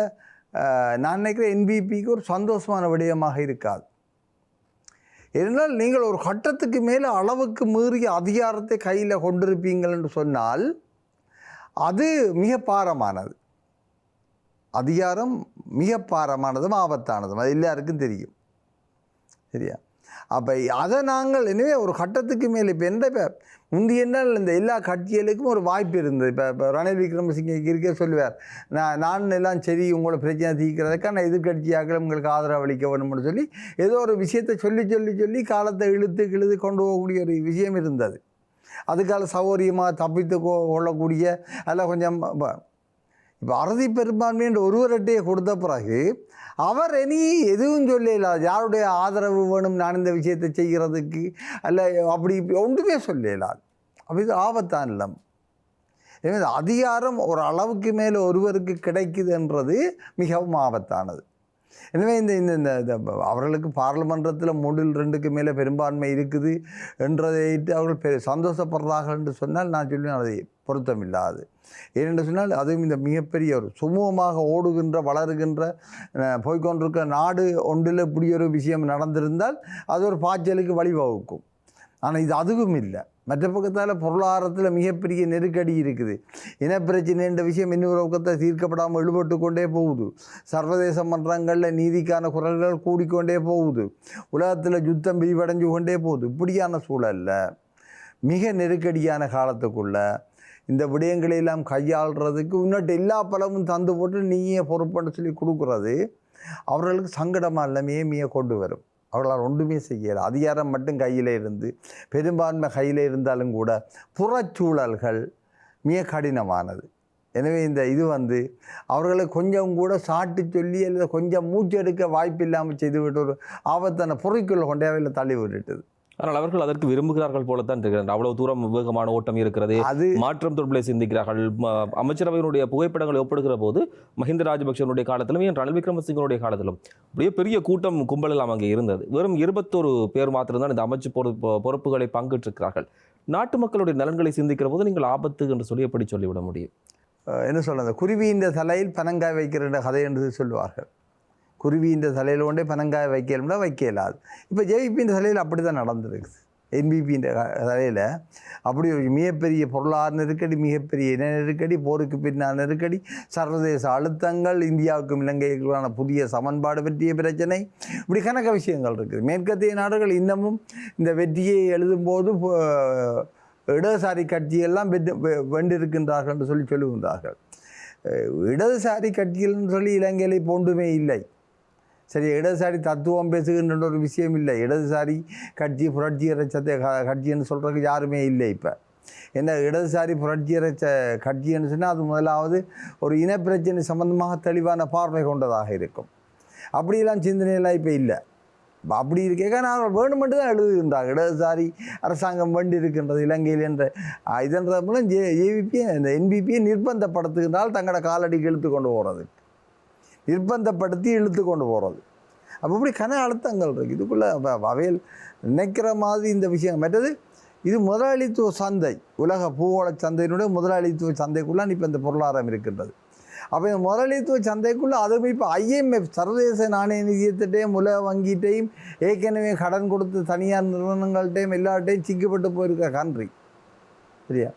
நான் நினைக்கிறேன் என்பிபிக்கு ஒரு சந்தோஷமான விடயமாக இருக்காது. ஏனென்றால் நீங்கள் ஒரு கட்டத்துக்கு மேலே அளவுக்கு மீறிய அதிகாரத்தை கையில் கொண்டிருப்பீங்கள் என்று சொன்னால் அது மிக பாரமானது. அதிகாரம் மிக பாரமானதும் ஆபத்தானதும். அது எல்லாருக்கும் தெரியும். சரியா? அப்போ அதை நாங்கள் எனவே ஒரு கட்டத்துக்கு மேலே இப்போ எந்த இப்போ முந்தைய நாள் இந்த எல்லா கட்சிகளுக்கும் ஒரு வாய்ப்பு இருந்தது. இப்போ இப்போ ரணில் விக்ரமசிங்க இருக்க சொல்லுவார் நான் நான் எல்லாம் சரி உங்களோட பிரச்சனை தீர்க்கிறதுக்காக நான் எதிர்கட்சியாக உங்களுக்கு ஆதரவு அளிக்க வேணும்னு சொல்லி ஏதோ ஒரு விஷயத்தை சொல்லி சொல்லி சொல்லி காலத்தை இழுத்து இழுத்து கொண்டு போகக்கூடிய ஒரு விஷயம் இருந்தது. அதுக்கால சௌகரியமாக தப்பித்து கொள்ளக்கூடிய அதில் கொஞ்சம் இப்போ அறுதி பெரும்பான்மைன்ற அட்டையை கொடுத்த பிறகு அவர் இனி எதுவும் சொல்லல யாருடைய ஆதரவு வேணும் நான் இந்த விஷயத்தை செய்கிறதுக்கு? அல்ல அப்படி ஒன்றுமே சொல்லலாம் அப்படி ஆபத்தான் இல்லம். எனவே அதிகாரம் ஒரு அளவுக்கு மேலே ஒருவருக்கு கிடைக்குதுன்றது மிகவும் ஆபத்தானது. எனவே இந்த இந்த இந்த இந்த அவர்களுக்கு பாராளுமன்றத்தில் மூன்றில் ரெண்டுக்கு மேலே பெரும்பான்மை இருக்குது என்றதை அவர்கள் பெ சந்தோஷப்படுறார்கள் என்று சொன்னால் நான் சொல்லுவேன் அதை பொருத்தமில்லாது. ஏனென்று சொன்னால் அதுவும் இந்த மிகப்பெரிய ஒரு சுமூகமாக ஓடுகின்ற வளருகின்ற அஹ், நாடு ஒன்றில் இப்படி ஒரு விஷயம் நடந்திருந்தால் அது ஒரு பாய்ச்சலுக்கு வழிவகுக்கும். ஆனால் இது அதுவும் இல்லை. மற்ற பக்கத்தால் பொருளாதாரத்தில் மிகப்பெரிய நெருக்கடி இருக்குது. இனப்பிரச்சனைன்ற விஷயம் இன்னொரு பக்கத்தை தீர்க்கப்படாமல் எழுபட்டு கொண்டே போகுது. சர்வதேச மன்றங்களில் நீதிக்கான குரல்கள் கூடிக்கொண்டே போகுது. உலகத்தில் யுத்தம் விரிவடைஞ்சு கொண்டே போகுது. இப்படியான சூழல்ல மிக நெருக்கடியான காலத்துக்குள்ளே இந்த விடயங்களை எல்லாம் கையாளுறதுக்கு இன்னொட்டு எல்லா பலமும் தந்து போட்டு நீயே பொறுப்புன்னு சொல்லி கொடுக்குறது அவர்களுக்கு சங்கடமாக எல்லாமே மிக கொண்டு வரும். அவர்களால் ஒன்றுமே செய்யலை அதிகாரம் மட்டும் கையில் இருந்து பெரும்பான்மை கையில் இருந்தாலும் கூட புறச்சூழல்கள் மிக கடினமானது. எனவே இந்த இது வந்து அவர்களை கொஞ்சம் கூட சாட்டி சொல்லி அல்லது கொஞ்சம் மூச்சு எடுக்க வாய்ப்பு இல்லாமல் செய்துவிட்டு ஒரு ஆபத்தான பொறைக்குள்ள கொண்டேவையில் தள்ளி விட்டுட்டது. ஆனால் அவர்கள் அதற்கு விரும்புகிறார்கள் போலத்தான் இருக்கிறார்கள் அவ்வளவு தூரம் வேகமான ஓட்டம் இருக்கிறது. அது மாற்றம் தொடர்பில் சிந்திக்கிறார்கள். அமைச்சரவையினுடைய புகைப்படங்களை ஒப்பிடுகிற போது மஹிந்த ராஜபக்சனுடைய காலத்திலும் ஏன் ரணில் விக்ரமசிங்கனுடைய காலத்திலும் அப்படியே பெரிய கூட்டம் கும்பல் எல்லாம் அங்கே இருந்தது. வெறும் இருபத்தொரு பேர் மாத்திரம்தான் இந்த அமைச்சு பொறுப்பு பொறுப்புகளை பங்கிட்டிருக்கிறார்கள் நாட்டு மக்களுடைய நலன்களை சிந்திக்கிற போது நீங்கள் ஆபத்து என்று சொல்லி எப்படி சொல்லிவிட முடியும்? என்ன சொல்றது? குருவியின் தலையில் பனங்காய் வைக்கிற கதை என்று சொல்லுவார்கள். குருவியின் தலையில் கொண்டே பனங்காய் வைக்கலும்னா வைக்க இயலாது இப்போ ஜேவிபியின் தலையில் அப்படி தான் நடந்திருக்குது என்பிபியின் தலையில் அப்படி ஒரு மிகப்பெரிய பொருளாதார நெருக்கடி மிகப்பெரிய இன நெருக்கடி போருக்கு பின்னால் நெருக்கடி சர்வதேச அழுத்தங்கள் இந்தியாவுக்கும் இலங்கைக்குள்ளான புதிய சமன்பாடு பற்றிய பிரச்சனை இப்படி கணக்க விஷயங்கள் இருக்குது. மேற்கத்திய நாடுகள் இன்னமும் இந்த வெற்றியை எழுதும்போது இடதுசாரி கட்சியெல்லாம் வென்றிருக்கின்றார்கள் என்று சொல்லி சொல்லுகின்றார்கள். இடதுசாரி கட்சிகள்னு சொல்லி இலங்கையில் போண்டுமே இல்லை. சரி இடதுசாரி தத்துவம் பேசுகின்ற ஒரு விஷயம் இல்லை. இடதுசாரி கட்சி புரட்சியர சத்த கட்சின்னு சொல்கிறதுக்கு யாருமே இல்லை இப்போ. என்ன இடதுசாரி புரட்சியர ச கட்சின்னு சொன்னால் அது முதலாவது ஒரு இனப்பிரச்சனை சம்பந்தமாக தெளிவான பார்வை கொண்டதாக இருக்கும். அப்படியெல்லாம் சிந்தனையெல்லாம் இப்போ இல்லை. அப்படி இருக்கேக்க நாங்கள் வேணுமென்று தான் எழுதுகின்றார் இடதுசாரி அரசாங்கம் வேண்டி இருக்கின்றது இலங்கையில் என்ற. ஆ, இதன்ற மூலம் ஜே ஏவிபியை இந்த என்பிபியை நிர்பந்தப்படுத்துகின்றால் தங்களோட காலடிக்கு இழுத்து கொண்டு போகிறது நிர்பந்தப்படுத்தி இழுத்து கொண்டு போகிறது அப்போ இப்படி கன அழுத்தங்கள் இருக்குது இதுக்குள்ளே அவையில் நினைக்கிற மாதிரி இந்த விஷயம். மற்றது இது முதலாளித்துவ சந்தை. உலக பூகோள சந்தையினுடைய முதலாளித்துவ சந்தைக்குள்ளான் இப்போ இந்த பொருளாதாரம் இருக்கின்றது. அப்போ இந்த முதலாளித்துவ சந்தைக்குள்ளே அதுவும் இப்போ ஐஎம்எஃப் சர்வதேச நாணய நிதியத்திட்டையும் உலக வங்கிட்டையும் ஏற்கனவே கடன் கொடுத்து தனியார் நிறுவனங்கள்கிட்டையும் எல்லாட்டையும் சிக்கப்பட்டு போயிருக்க கண்ட்ரி சரியா?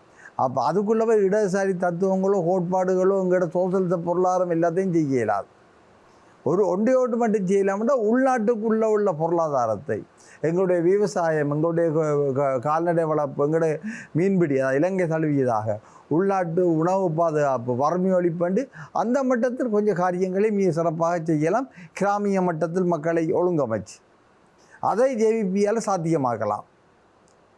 அப்போ அதுக்குள்ளே போய் இடதுசாரி தத்துவங்களோ கோட்பாடுகளோ உங்களோட சோசலிச பொருளாதாரம் எல்லாத்தையும் செய்ய இயலாது. ஒரு ஒன்றையோட்டு மட்டும் செய்யலாம்னா உள்நாட்டுக்குள்ளே உள்ள பொருளாதாரத்தை. எங்களுடைய விவசாயம் எங்களுடைய க- க- கால்நடை வளர்ப்பு எங்களுடைய மீன்பிடி அதாவது இலங்கை தழுவியதாக. உள்நாட்டு உணவு பாதுகாப்பு வறுமை ஒழிப்பண்டு அந்த மட்டத்தில் கொஞ்சம் காரியங்களை மிக சிறப்பாக செய்யலாம். கிராமிய மட்டத்தில் மக்களை ஒழுங்கமைச்சு. அதை ஜேவிபியால் சாத்தியமாக்கலாம்.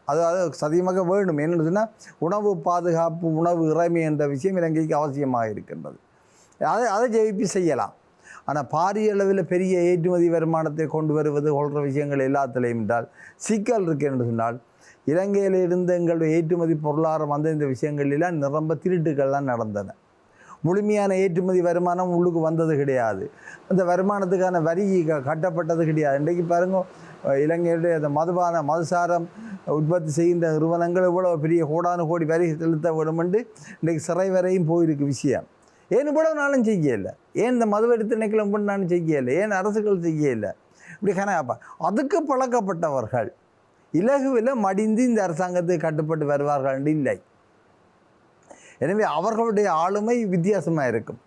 அது அது சத்தியமாக வேணும். என்னென்னு சொன்னால் உணவு பாதுகாப்பு உணவு இறைமை என்ற விஷயம் இலங்கைக்கு அவசியமாக இருக்கின்றது. அதை அதை ஜேவிபி செய்யலாம். ஆனால் பாரிய அளவில் பெரிய ஏற்றுமதி வருமானத்தை கொண்டு வருவது போன்ற விஷயங்கள் எல்லாத்திலையும் என்றால் சிக்கல் இருக்கு என்று சொன்னால் இலங்கையில் இருந்து எங்களுடைய ஏற்றுமதி பொருளாதாரம் வந்த இந்த விஷயங்களெல்லாம் நிரம்ப திருட்டுக்கள்லாம் நடந்தன. முழுமையான ஏற்றுமதி வருமானம் உள்ளுக்கு வந்தது கிடையாது. அந்த வருமானத்துக்கான வரி க- கட்டப்பட்டது கிடையாது. இன்றைக்கு பாருங்க இலங்கையுடைய அந்த மதுபான மதுசாரம் உற்பத்தி செய்கின்ற நிறுவனங்கள் இவ்வளோ பெரிய கோடானு கோடி வரி செலுத்த வேணுமென்று இன்றைக்கு சிறை வரையும் போயிருக்கு விஷயம். ஏன் இவ்வளவுனாலும் செய்யலை? ஏன் இந்த மதுவெடுத்து நினைக்கலாம் நானும் செய்யலை? ஏன் அரசுகள் செய்யலை? இப்படி கணக்கப்பா அதுக்கு பழக்கப்பட்டவர்கள் இலகுவில் மடிந்து இந்த அரசாங்கத்தை கட்டுப்பட்டு வருவார்கள் இல்லை. எனவே அவர்களுடைய ஆளுமை வித்தியாசமாக இருக்கும்.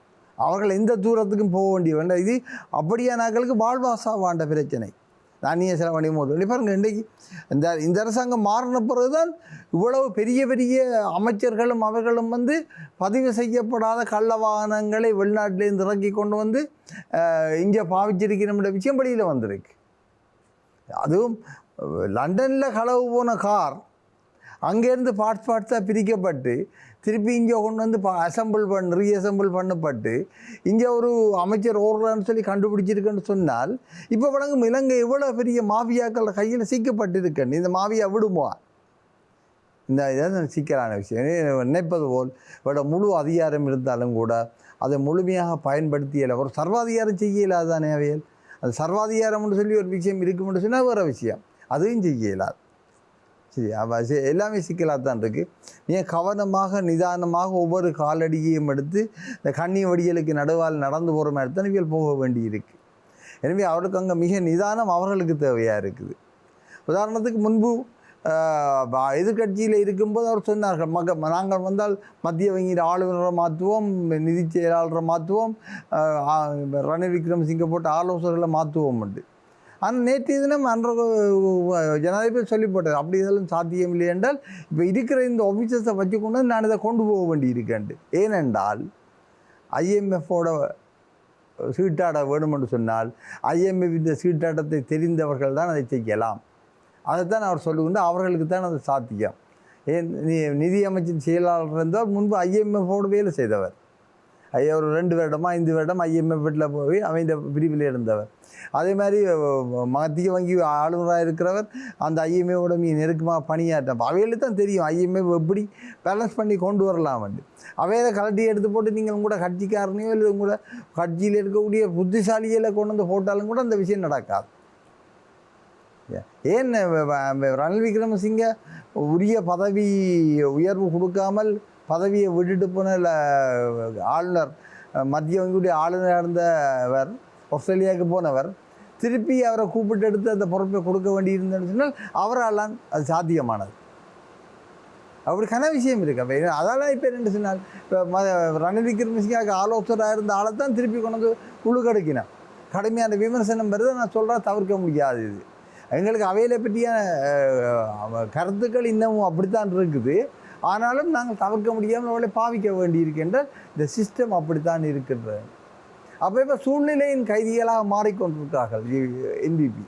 அவர்கள் எந்த தூரத்துக்கும் போக வேண்டிய வேண்டாம். இது அப்படியானாக்களுக்கு வாழ்வாசா வாண்ட பிரச்சனை. தானிய செலவணி போது பாருங்கள் இன்றைக்கு இந்த இந்த அரசாங்கம் மாறின பிறகுதான் இவ்வளவு பெரிய பெரிய அமைச்சர்களும் அவர்களும் வந்து பதிவு செய்யப்படாத கள்ள வாகனங்களை வெளிநாட்டிலேருந்து இறக்கி கொண்டு வந்து இங்கே பாவிச்சிருக்கிற விஷயம் வெளியில் வந்திருக்கு. அதுவும் லண்டனில் களவு போன கார் அங்கேருந்து பார்ட்ஸ் பார்ட்ஸாக பிரிக்கப்பட்டு திருப்பி இங்கே கொண்டு வந்து அசம்பிள் பண்ண ரீஅசம்பிள் பண்ணப்பட்டு இங்கே ஒரு அமைச்சர் ஓடுறான்னு சொல்லி கண்டுபிடிச்சிருக்குன்னு சொன்னால் இப்போ வழங்கும் இலங்கை இவ்வளோ பெரிய மாஃபியாக்கள் கையில் சிக்கப்பட்டிருக்கேன் இந்த மாஃபியா விடுமா? இந்த இதான் சிக்கலான விஷயம். நினைப்பது போல் இவட முழு அதிகாரம் இருந்தாலும் கூட அதை முழுமையாக பயன்படுத்தியலை. ஒரு சர்வாதிகாரம் செய்ய இயலாதானே அவையல்? அது சர்வாதிகாரம்னு சொல்லி ஒரு விஷயம் இருக்கும்னு சொன்னால் வேறு விஷயம். அதையும் செய்ய இயலாது சரி அப்போ சரி எல்லாமே சிக்கலாக தான் இருக்குது ஏன் கவனமாக நிதானமாக ஒவ்வொரு காலடியையும் எடுத்து இந்த கண்ணி வடிகளுக்கு நடுவால் நடந்து போகிற மாதிரி தான் இவியல் போக வேண்டியிருக்கு. எனவே அவருக்கு அங்கே மிக நிதானம் அவர்களுக்கு தேவையாக இருக்குது. உதாரணத்துக்கு முன்பு எதிர்கட்சியில் இருக்கும்போது அவர் சொன்னார்கள் மக நாங்கள் வந்தால் மத்திய வங்கியில் ஆளுநரை மாற்றுவோம் நிதி செயலாளரை மாற்றுவோம் ஆஹ் விக்ரம் ரணில் விக்ரமசிங்க ஆலோசகர்களை மாற்றுவோம் உண்டு ஆனால் நேற்றைய தினம் அன்ற ஜனாதிபதி சொல்லி போட்டார். அப்படி இதெல்லாம் சாத்தியம் இல்லை என்றால் இப்போ இருக்கிற இந்த ஆஃபீஸர்ஸை வச்சுக்கொண்டு நான் இதை கொண்டு போக வேண்டி இருக்கேன் ஏனென்றால் ஐஎம்எஃபோட சீட்டாட வேணுமென்று சொன்னால் ஐஎம்எஃப் இந்த சீட்டாட்டத்தை தெரிந்தவர்கள் தான் அதை செய்யலாம். அதைத்தான் அவர் சொல்லுகின்ற அவர்களுக்கு தான் அது சாத்தியம். ஏன் நிதியமைச்சின் நிதி அமைச்சின் செயலாளர் இருந்தால் முன்பு ஐஎம்எஃபோடு வேலை செய்தவர். ஐயா ஒரு ரெண்டு வருடமா ஐந்து வருடம் ஐஎம்எஃப் வீட்டில் போய் அமைந்த பிரிவில் இருந்தவர். அதே மாதிரி மத்திய வங்கி ஆளுநராக இருக்கிறவர் அந்த ஐஎம்ஏவோட மீ நெருக்கமாக பணியாற்ற அவைகளுக்கு தான் தெரியும் ஐஎம்ஏ எப்படி பேலன்ஸ் பண்ணி கொண்டு வரலாம் வந்து அவையில கலட்டி எடுத்து போட்டு நீங்கள் உங்களோட கட்சிக்காரனையோ இல்லை உங்களோட கட்சியில் இருக்கக்கூடிய புத்திசாலியில் கொண்டு வந்து போட்டாலும் கூட அந்த விஷயம் நடக்காது. ஏன்? ரணில் விக்ரமசிங்க உரிய பதவி உயர்வு கொடுக்காமல் பதவியை விட்டுட்டு போன இல்லை ஆளுநர் மத்திய வங்கியுடைய ஆளுநராக இருந்தவர் ஆஸ்திரேலியாவுக்கு போனவர் திருப்பி அவரை கூப்பிட்டு எடுத்து அந்த பொறுப்பை கொடுக்க வேண்டியிருந்தேன்னு சொன்னால் அவரால் அது சாத்தியமானது. அவருக்கான விஷயம் இருக்கு. அப்போ அதெல்லாம் இப்போ என்ன சொன்னால் இப்போ ம ரணில் விக்ரமசிங்காவுக்கு ஆலோசகராக இருந்த ஆளை தான் திருப்பி கொண்டு வந்து குழு கடுக்கினான். கடுமையான விமர்சனம் வருது நான் சொல்கிறேன் தவிர்க்க முடியாது இது. எங்களுக்கு அவையில பற்றிய கருத்துக்கள் இன்னமும் அப்படித்தான் இருக்குது. ஆனாலும் நாங்கள் தவிர்க்க முடியாமல் அவளை பாவிக்க வேண்டியிருக்கின்ற இந்த சிஸ்டம் அப்படித்தான் இருக்கின்றது. அப்போ இப்போ சூழ்நிலையின் கைதிகளாக மாறிக்கொண்டிருக்கிறார்கள் என்பிபி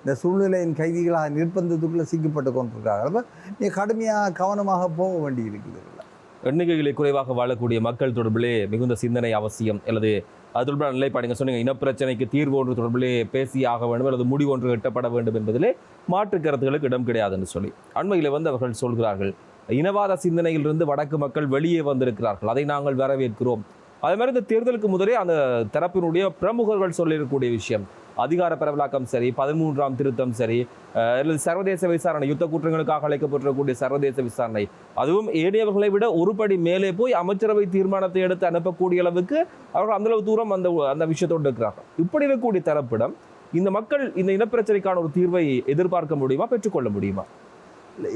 இந்த சூழ்நிலையின் கைதிகளாக நிர்பந்தத்துக்குள்ளே சிக்கப்பட்டு கொண்டிருக்கிறார்கள். அப்போ நீ கடுமையாக கவனமாக போக வேண்டி இருக்குது எண்ணிக்கைகளை குறைவாக வாழக்கூடிய மக்கள் தொடர்பிலே மிகுந்த சிந்தனை அவசியம். அல்லது அது தொடர்பான நிலைப்பாடுங்க சொன்னீங்க இனப்பிரச்சனைக்கு தீர்வு ஒன்று தொடர்பிலே பேசி ஆக வேண்டும் அல்லது முடிவு ஒன்று எட்டப்பட வேண்டும் என்பதிலே மாற்று கருத்துகளுக்கு இடம் கிடையாதுன்னு சொல்லி. அண்மையில் வந்து அவர்கள் சொல்கிறார்கள் இனவாத சிந்தனையிலிருந்து வடக்கு மக்கள் வெளியே வந்திருக்கிறார்கள். அதை நாங்கள் வரவேற்கிறோம். அதே மாதிரி இந்த தேர்தலுக்கு முதலே அந்த தரப்பினுடைய பிரமுகர்கள் சொல்லியிருக்கக்கூடிய விஷயம். அதிகார பரவலாக்கம் சரி பதிமூன்றாம் திருத்தம் சரி அல்லது சர்வதேச விசாரணை யுத்த குற்றங்களுக்காக அழைக்கப்பட்டிருக்கக்கூடிய சர்வதேச விசாரணை. அதுவும் ஏனையவர்களை விட ஒருபடி மேலே போய் அமைச்சரவை தீர்மானத்தை எடுத்து அனுப்பக்கூடிய அளவுக்கு அவர்கள் அந்த அளவு தூரம் அந்த அந்த விஷயத்தோடு இருக்கிறார்கள் இப்படி இருக்கக்கூடிய தரப்பிடம் இந்த மக்கள் இந்த இனப்பிரச்சனைக்கான ஒரு தீர்வை எதிர்பார்க்க முடியுமா பெற்றுக்கொள்ள முடியுமா?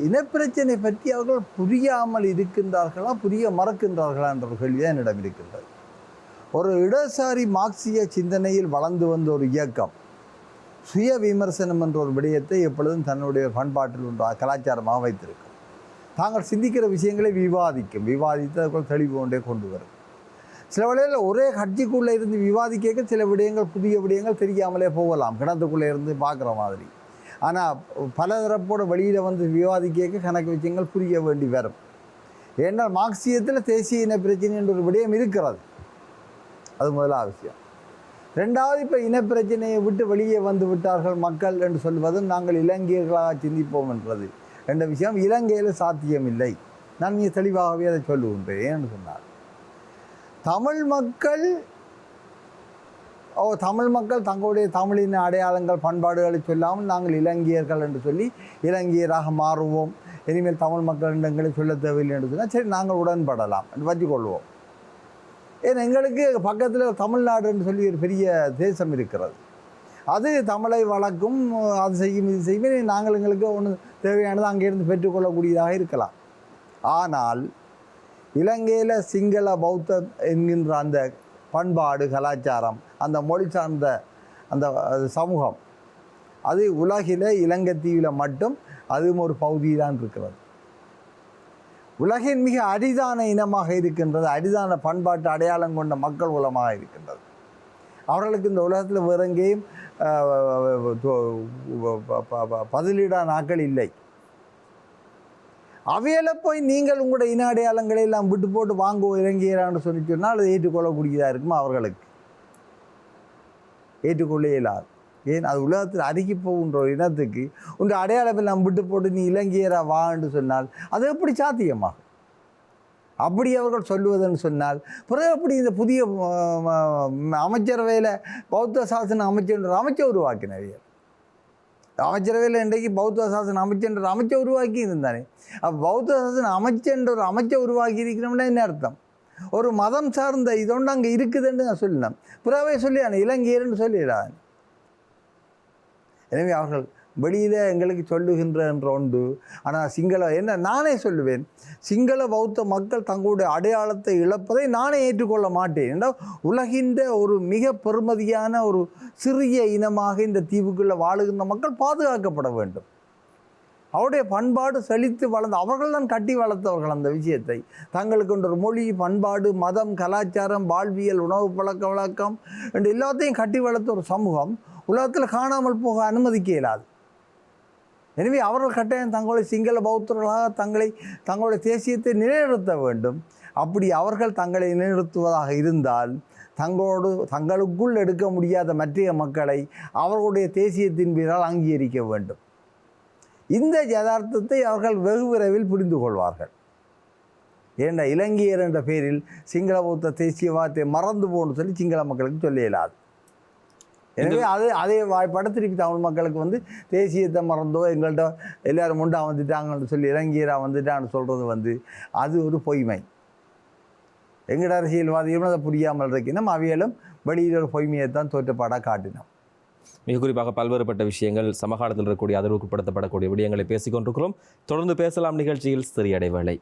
இனப்பிரச்சனை பற்றி அவர்கள் புரியாமல் இருக்கின்றார்களா புரிய மறக்கின்றார்களா என்ற ஒரு கேள்வி தான் என்னிடம் இருக்கின்றது. ஒரு இடசாரி மார்க்சிய சிந்தனையில் வளர்ந்து வந்த ஒரு இயக்கம் சுய விமர்சனம் என்ற ஒரு விடயத்தை எப்பொழுதும் தன்னுடைய பண்பாட்டில் ஒன்று கலாச்சாரமாக வைத்திருக்கும். தாங்கள் சிந்திக்கிற விஷயங்களை விவாதிக்கும் விவாதித்து அதுக்குள் தெளிவு கொண்டே கொண்டு வரும். சில வேளையில் ஒரே கட்சிக்குள்ளே இருந்து விவாதிக்க சில விடயங்கள் புதிய விடயங்கள் தெரியாமலே போகலாம் கிணத்துக்குள்ளே இருந்து பார்க்குற மாதிரி. ஆனால் பல தரப்போட வெளியில் வந்து விவாதிக்க கணக்கு விஷயங்கள் புரிய வேண்டி வரும். ஏன்னால் மார்க்சியத்தில் தேசிய இன பிரச்சனை என்ற ஒரு விடயம் இருக்கிறது. அது முதல் அவசியம். ரெண்டாவது இப்போ இனப்பிரச்சனையை விட்டு வெளியே வந்து விட்டார்கள் மக்கள் என்று சொல்வதும் நாங்கள் இலங்கையர்களாக சிந்திப்போம் என்றது. என்ற விஷயம் இலங்கையில் சாத்தியமில்லை. நான் மிக தெளிவாகவே அதை சொல்லுகின்றேன் சொன்னார். தமிழ் மக்கள் ஓ தமிழ் மக்கள் தங்களுடைய தமிழின் அடையாளங்கள் பண்பாடுகளை சொல்லாமல் நாங்கள் இலங்கையர்கள் என்று சொல்லி இலங்கையராக மாறுவோம். இனிமேல் தமிழ் மக்கள் என்று எங்களை சொல்ல தேவையில்லை என்று சொன்னால் சரி நாங்கள் உடன்படலாம் என்று வச்சுக்கொள்வோம். ஏன்னா எங்களுக்கு பக்கத்தில் தமிழ்நாடு என்று சொல்லி ஒரு பெரிய தேசம் இருக்கிறது. அது தமிழை வளர்க்கும் அது செய்யும் இது செய்யும் நாங்கள் எங்களுக்கு ஒன்று தேவையானது அங்கேருந்து பெற்றுக்கொள்ளக்கூடியதாக இருக்கலாம். ஆனால் இலங்கையில் சிங்கள பௌத்த என்கின்ற அந்த பண்பாடு கலாச்சாரம் அந்த மொழி சார்ந்த அந்த அது சமூகம். அது உலகில் இலங்கை தீவில் மட்டும் அதுவும் ஒரு பகுதிதான் இருக்கிறது. உலகின் மிக அரிதான இனமாக இருக்கின்றது அரிதான பண்பாட்டு அடையாளம் கொண்ட மக்கள் உலமாக இருக்கின்றது. அவர்களுக்கு இந்த உலகத்தில் வேற எங்கேயும் பதிலீடா நாட்கள் இல்லை. அவையில் போய் நீங்கள் உங்களுடைய இன அடையாளங்களை எல்லாம் விட்டு போட்டு வாங்குவோம் இறங்கிறான்னு சொல்லி சொன்னால் அது ஏற்றுக்கொள்ளக்கூடியதாக இருக்குமா அவர்களுக்கு? ஏற்றுக்கொள்ள இயலாது ஏன்? அது உலகத்தில் அருகி போகின்ற ஒரு இனத்துக்கு உங்கள் அடையாளம் எல்லாம் விட்டு போட்டு நீ இலங்கையரா வான்னு சொன்னால் அது எப்படி சாத்தியமாகும் அப்படி அவர்கள் சொல்லுவதுன்னு சொன்னால் பிறகு அப்படி இந்த புதிய அமைச்சரவையில் பௌத்த சாசன அமைச்சர் அமைச்சர் உருவாக்கினவியர் அமைச்சரவையில் இன்றைக்கு பௌத்த சாசன அமைச்சர் அமைச்சர் உருவாக்கி இருந்தானே அப்போ பௌத்த சாசன அமைச்சன்ற ஒரு அமைச்சர் உருவாக்கி இருக்கிறோம்னா என்ன அர்த்தம்? ஒரு மதம் சார்ந்த இதொன்று அங்கே இருக்குதுன்னு நான் சொல்லினேன். புறாவே சொல்லியானே இலங்கையர்னு சொல்லிடான் எனவே அவர்கள் வெளியில் எங்களுக்கு சொல்லுகின்ற உண்டு ஆனால் சிங்கள என்ன நானே சொல்லுவேன். சிங்கள பௌத்த மக்கள் தங்களுடைய அடையாளத்தை இழப்பதை நானே ஏற்றுக்கொள்ள மாட்டேன். என்றால் உலகின்ற ஒரு மிக பெருமதியான ஒரு சிறிய இனமாக இந்த தீவுக்குள்ளே வாழுகின்ற மக்கள் பாதுகாக்கப்பட வேண்டும். அவருடைய பண்பாடு செழித்து வளர்ந்த அவர்கள் தான் கட்டி வளர்த்தவர்கள் அந்த விஷயத்தை. தங்களுக்கு ஒரு மொழி பண்பாடு மதம் கலாச்சாரம் வாழ்வியல் உணவு பழக்க வழக்கம் என்று எல்லாத்தையும் கட்டி வளர்த்த ஒரு சமூகம் உலகத்தில் காணாமல் போக அனுமதிக்க இயலாது. எனவே அவர்கள் கட்டாயம் தங்களுடைய சிங்கள பௌத்தர்களாக தங்களை தங்களுடைய தேசியத்தை நிலைநிறுத்த வேண்டும். அப்படி அவர்கள் தங்களை நிலைநிறுத்துவதாக இருந்தால் தங்களோடு தங்களுக்குள் எடுக்க முடியாத மற்ற மக்களை அவர்களுடைய தேசியத்தின் பேரால் அங்கீகரிக்க வேண்டும். இந்த யதார்த்தத்தை அவர்கள் வெகு விரைவில் புரிந்து கொள்வார்கள். ஏண்ட இலங்கையர் என்ற பெயரில் சிங்கள பௌத்த தேசியவாதத்தை மறந்து போன்னு சொல்லி சிங்கள மக்களுக்கு சொல்ல இயலாது. எனவே அது அதே வாய்ப்பாட திருப்பி தமிழ் மக்களுக்கு வந்து தேசியத்தை மறந்தோ எங்கள்கிட்ட எல்லாரும் முண்டா வந்துட்டாங்கன்னு சொல்லி இலங்கையரா வந்துட்டான்னு சொல்கிறது வந்து அது ஒரு பொய்மை. எங்கட அரசியல்வாதிகளும் அதை புரியாமல் இருக்கணும் அவையிலும் வெளியில் ஒரு பொய்மையை தான் தோற்றப்பாடாக காட்டினோம். மிக குறிப்பாக பல்வேறுபட்ட விஷயங்கள் சமகாலத்தில் இருக்கக்கூடிய அதிர்வுக்குட்படுத்தப்படக்கூடிய விடயங்களை பேசிக் கொண்டிருக்கிறோம் தொடர்ந்து பேசலாம் நிகழ்ச்சியில் சிறிய இடைவேளை.